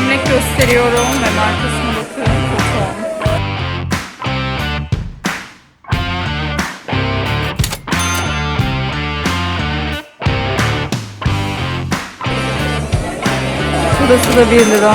gömlek gösteriyorum ve markasına bakın. Koton. Burası da 1 lira.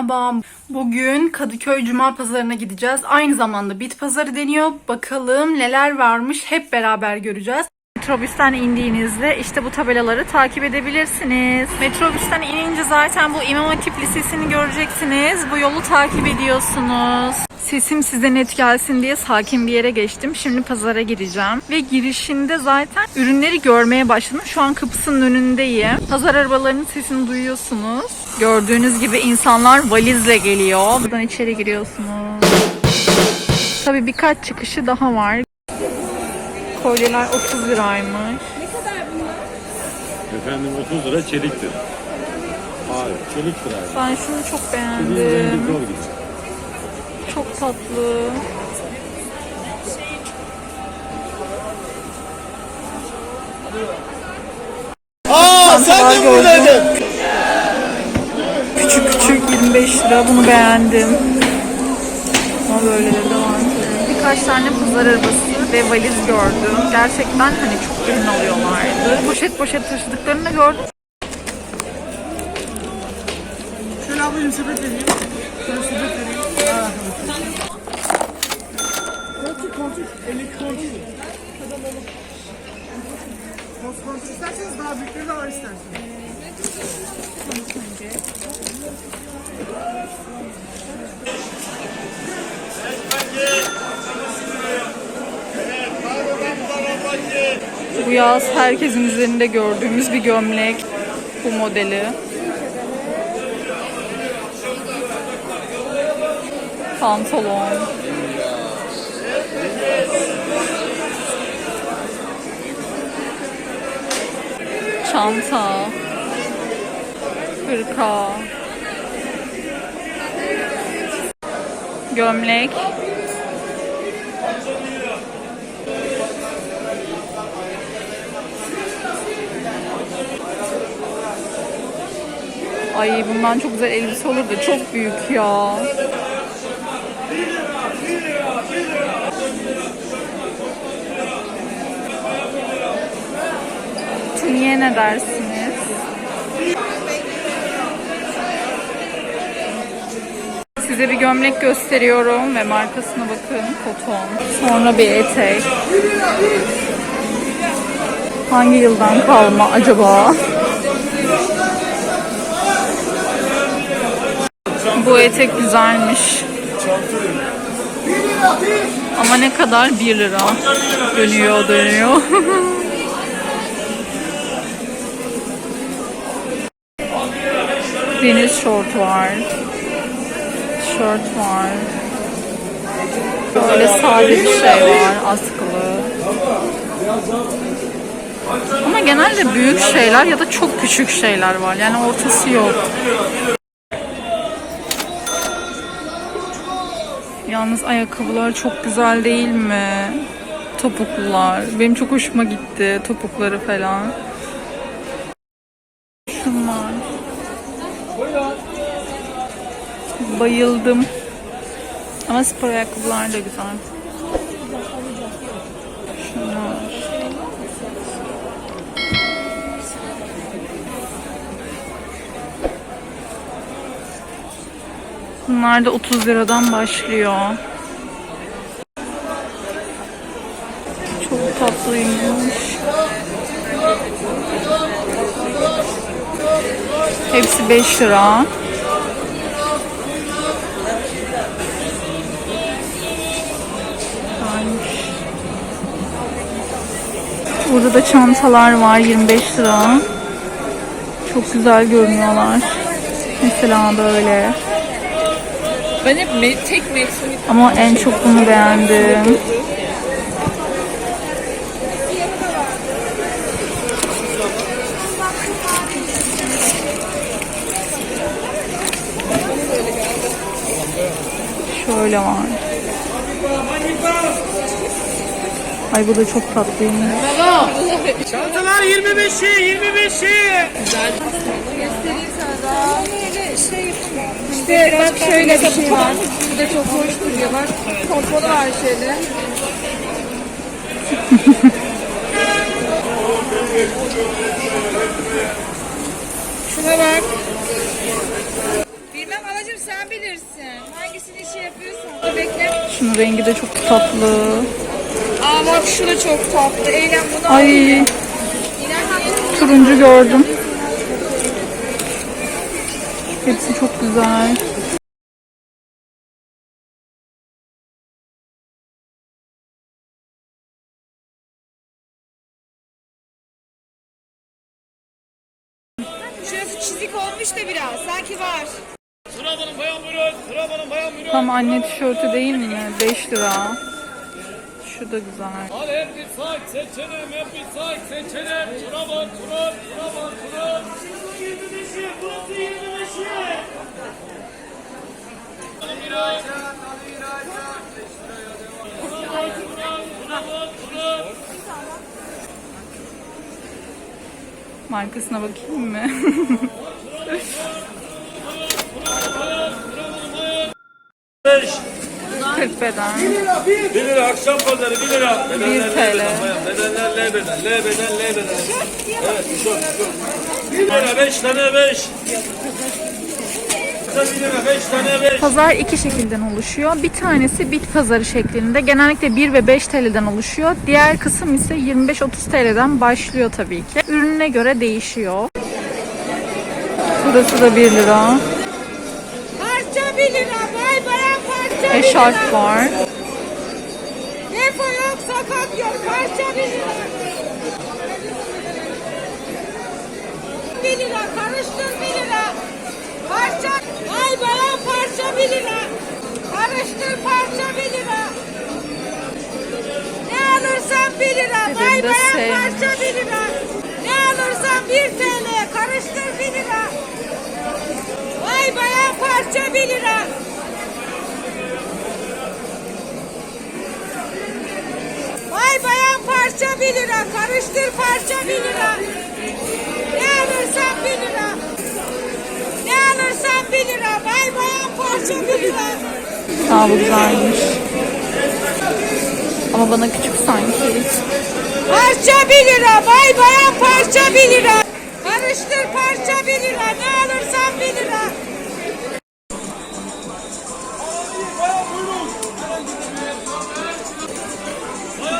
Merhaba. Bugün Kadıköy Cuma Pazarı'na gideceğiz. Aynı zamanda bit pazarı deniyor. Bakalım neler varmış hep beraber göreceğiz. Metrobüsten indiğinizde işte bu tabelaları takip edebilirsiniz. Metrobüsten inince zaten bu İmam Hatip Lisesi'ni göreceksiniz. Bu yolu takip ediyorsunuz. Sesim size net gelsin diye sakin bir yere geçtim. Şimdi pazara gireceğim. Ve girişinde zaten ürünleri görmeye başladım. Şu an kapısının önündeyim. Pazar arabalarının sesini duyuyorsunuz. Gördüğünüz gibi insanlar valizle geliyor. Buradan içeri giriyorsunuz. Tabii birkaç çıkışı daha var. Kolyeler 30 liraymış. Efendim 30 lira çeliktir. Hayır, çeliktir abi. Ben şunu çok beğendim. Çok tatlı. Aa sen de gördüm. buradaydın. Küçük küçük 25 lira. Bunu beğendim. Ama böyleleri de var. Birkaç tane pazar arabası ve valiz gördüm. Gerçekten hani çok ürün alıyorlardı. Poşet poşet taşıdıklarını da gördüm. Şöyle ablacığım sepet vereyim. Şöyle sepet vereyim. Koltuk koltuk. 52 koltuk. Koltuk koltuk isterseniz daha büyükleri de var isterseniz. Bu yaz herkesin üzerinde gördüğümüz bir gömlek. Bu modeli. Pantolon. Çanta. Hırka. Gömlek. Ay bundan çok güzel elbise olur da çok büyük ya. Tuniye ne dersiniz? Size bir gömlek gösteriyorum ve markasına bakın. Koton. Sonra bir etek. Hangi yıldan kalma acaba? Bu etek güzelmiş. Ama ne kadar? 1 lira. Dönüyor dönüyor. Deniz şort var. Tişört var. Böyle sade bir şey var. Askılı. Ama genelde büyük şeyler ya da çok küçük şeyler var. Yani ortası yok. Yalnız ayakkabılar çok güzel değil mi? Topuklular. Benim çok hoşuma gitti topukları falan. Şunlar. Bayıldım. Ama spor ayakkabılar da güzel. Şunlar. Bunlar da 30 liradan başlıyor. Çok tatlıymış. Hepsi 5 lira. Burada da çantalar var 25 lira. Çok güzel görünüyorlar. Mesela böyle. Ben hep me tek mevsimlik Ama en çok bunu beğendim. Şöyle var. Ay bu da çok tatlıymış. Çantalar 25'i 25'i. Güzel. Göstereyim sana daha. İşte bak şöyle bir şey var. Bu da çok hoş duruyor. Bak pomponu var şöyle. Şuna bak. Bilmem alacım sen bilirsin. Hangisini şey yapıyorsan. Bekle. Şunun rengi de çok tatlı. Aa bak şu da çok tatlı. Eylem bunu Ay turuncu gördüm. Hepsi çok güzel. Şurası çizik olmuş da biraz. Sanki var. Bayan buyurun. Bayan buyurun. Tam anne tişörtü değil mi? 5 lira. Şu da güzel. Al hep bir saat seçelim. Hep bir saat seçelim. Sıra var. Markasına bakayım mı? 40 beden. 1 lira akşam pazarı 1 lira. Bedenler 1 L TL. beden. bayan. Bedenler L beden. L beden L beden. Evet tişört tişört. 1 lira 5 tane 5. 1 lira 5 tane 5. Pazar iki şekilden oluşuyor. Bir tanesi bit pazarı şeklinde. Genellikle 1 ve 5 TL'den oluşuyor. Diğer kısım ise 25-30 TL'den başlıyor tabii ki. Ürününe göre değişiyor. Burası da 1 lira. Parça 1 lira, bay bayan parça 1 lira. Eşarp var. Defo yok, sakat yok, parça 1 lira. 1 lira, karıştır 1 lira, bay bayan parça 1 lira. Ne alırsan 1 TL, karıştır 1 lira. Bay bayan parça 1 lira. Vay bayan parça 1 lira, karıştır parça 1 lira. Ne alırsan 1 lira. Ne alırsan 1 lira, vay bayan parça 1 lira. Aa bu güzelmiş. Ama bana küçük sanki. Parça 1 lira, vay bayan parça 1 lira. Karıştır parça 1 lira, ne alırsan 1 lira.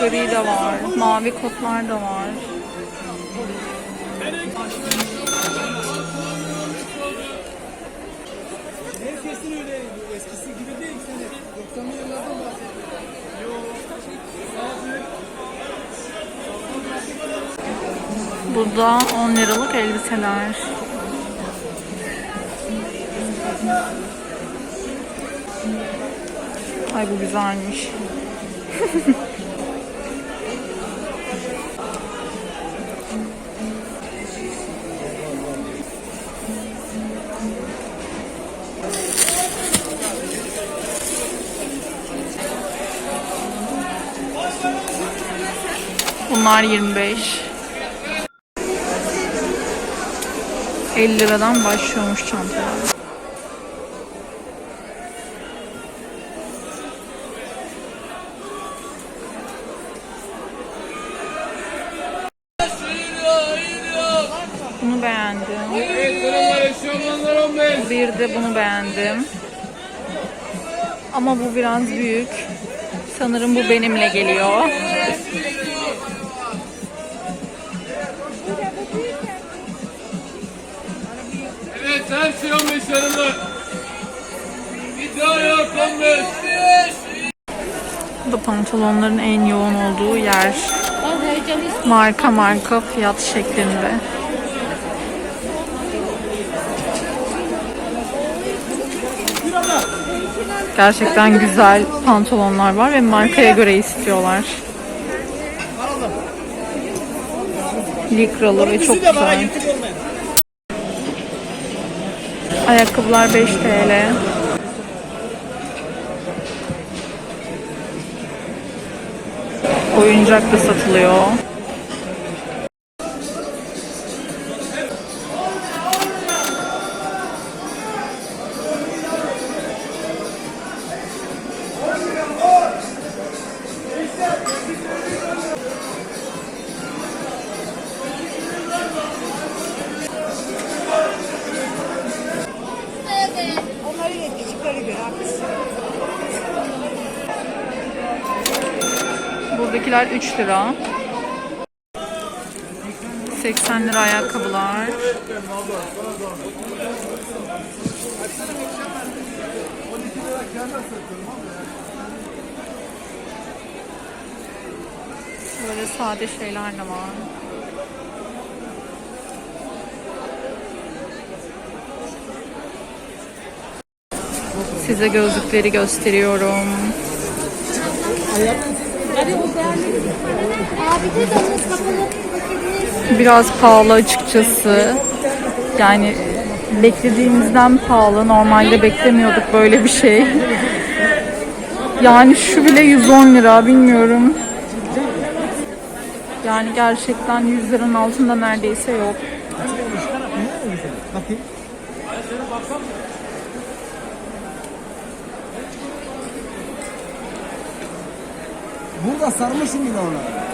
Gri de var. Mavi kotlar da var. Herkesin öyle eskisi gibi değil seni. 90'lı yıllardan Burada 10 liralık elbiseler. Ay bu güzelmiş. Bunlar 25. 50 liradan başlıyormuş çantalar. Bunu beğendim. Bir de bunu beğendim. Ama bu biraz büyük. Sanırım bu benimle geliyor. Evet her şey 15 yanında. İddia yok 15. Bu pantolonların en yoğun olduğu yer. Marka marka fiyat şeklinde. Gerçekten güzel pantolonlar var ve markaya göre istiyorlar. Likralı ve çok güzel. Ayakkabılar 5 TL. Oyuncak da satılıyor. Buradakiler 3 lira. 80 lira ayakkabılar. Böyle sade şeyler de var. Size gözlükleri gösteriyorum. Biraz pahalı açıkçası. Yani beklediğimizden pahalı. Normalde beklemiyorduk böyle bir şey. Yani şu bile 110 lira bilmiyorum. Yani gerçekten 100 liranın altında neredeyse yok. Bakayım. Burada sarmışım yine ona.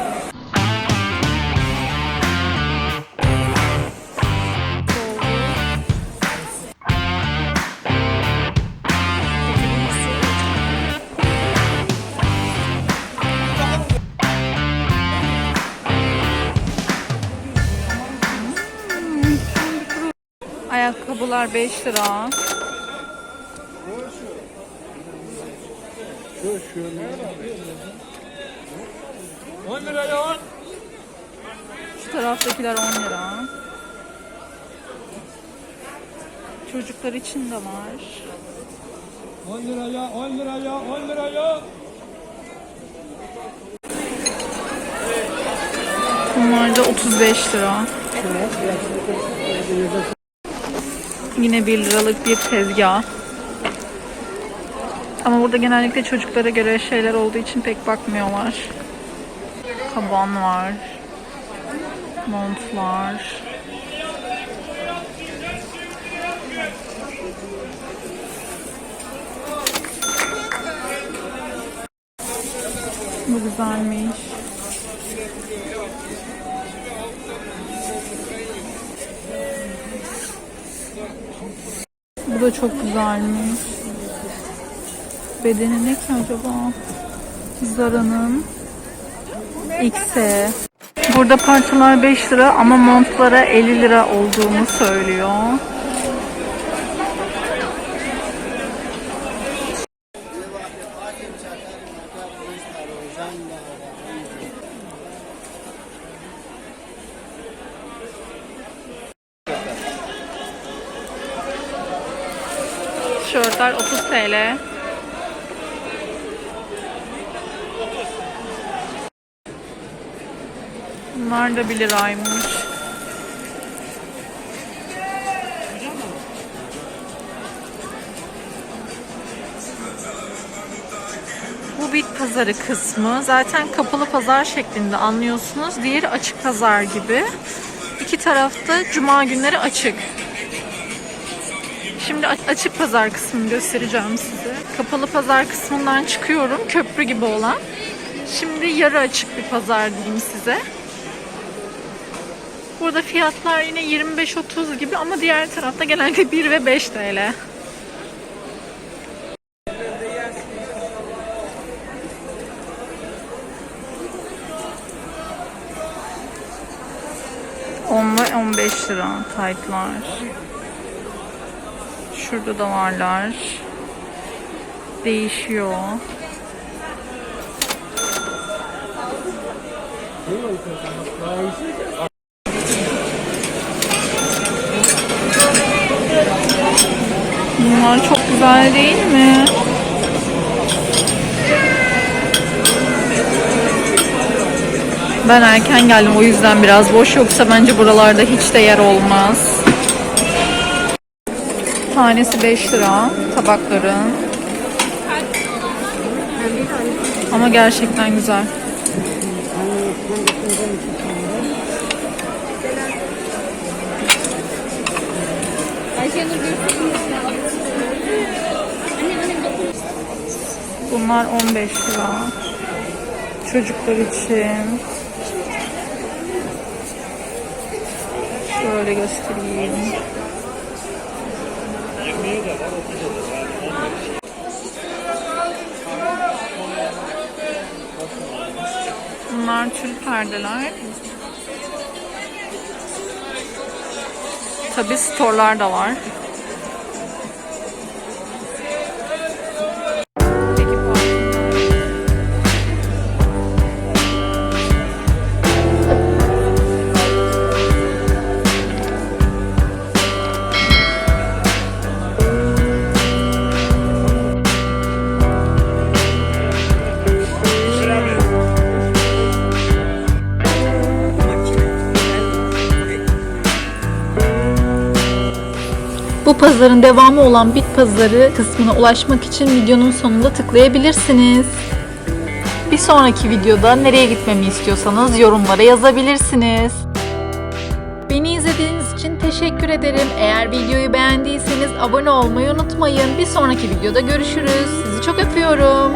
Ayakkabılar 5 lira. On liraya on. Şu taraftakiler 10 lira. Çocuklar için de var. 10 liraya, 10 liraya, 10 liraya. Bunlar da 35 lira. Yine 1 liralık bir tezgah. Ama burada genellikle çocuklara göre şeyler olduğu için pek bakmıyorlar. Kaban var. Montlar. Bu güzelmiş. Bu da çok güzelmiş. Bedeni ne ki acaba? Zara'nın X'e. Burada parçalar 5 lira ama montlara 50 lira olduğunu söylüyor. Tişörtler 30 TL. Bunlar da 1 liraymış. Bu bit pazarı kısmı. Zaten kapalı pazar şeklinde anlıyorsunuz. Diğeri açık pazar gibi. İki tarafta cuma günleri açık. Şimdi açık pazar kısmını göstereceğim size. Kapalı pazar kısmından çıkıyorum. Köprü gibi olan. Şimdi yarı açık bir pazar diyeyim size. Burada fiyatlar yine 25-30 gibi ama diğer tarafta genelde 1 ve 5 TL. On ve 15 lira taytlar. Şurada da varlar. Değişiyor. Bunlar çok güzel değil mi? Ben erken geldim o yüzden biraz boş yoksa bence buralarda hiç de yer olmaz. Tanesi 5 lira tabakların. Ama gerçekten güzel. Ayşenur göstereyim. Bunlar 15 lira. Çocuklar için. Şöyle göstereyim. Bunlar tül perdeler. Tabi storlar da var. Bu pazarın devamı olan bit pazarı kısmına ulaşmak için videonun sonunda tıklayabilirsiniz. Bir sonraki videoda nereye gitmemi istiyorsanız yorumlara yazabilirsiniz. Beni izlediğiniz için teşekkür ederim. Eğer videoyu beğendiyseniz abone olmayı unutmayın. Bir sonraki videoda görüşürüz. Sizi çok öpüyorum.